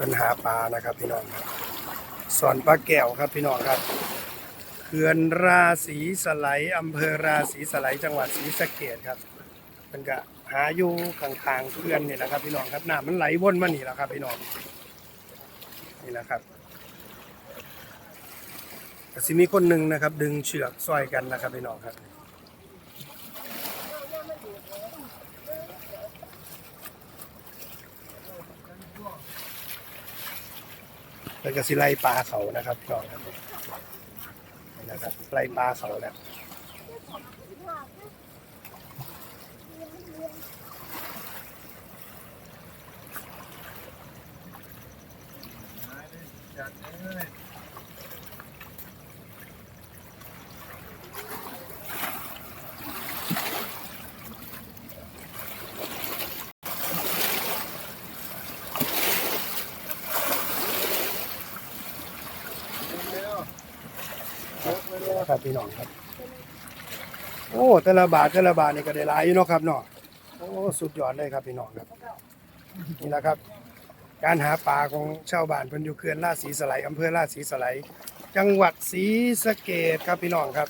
ปัญหาปลานะครับพี่น้องครับสอนปลาแก้วครับพี่น้องครับเขื่อนราศีสไลยอำเภอราศีสไลจังหวัดศรีสะเกษครับมันก็หาอยู่ข้างๆเขื่อนนี่แหละครับ พี่น้องครับน้ำมันไหลวนมานี่แหละครับ พี่น้องนี่แหละครับสิมีคนหนึ่งนะครับ ดึงเชือกซอยกันนะครับพี่น้องครับ แล้วก็สิไล่ปลาเขานะครับพี่องครับนี่นะครับไล่ปลาเขาแล้วเลย ครับพี่น้องครับ โอ้แต่ละบาทแต่ละบาทนี่ก็ได้หลายอยู่เนาะครับเนาะโอ้สุดยอดเลยครับพี่น้องครับ นี่แหละครับ การหาปลาของชาวบ้านเพิ่นอยู่เขื่อนราชสีสไลยอำเภอราชสีสไลยจังหวัดศรีสะเกดครับพี่น้องครับ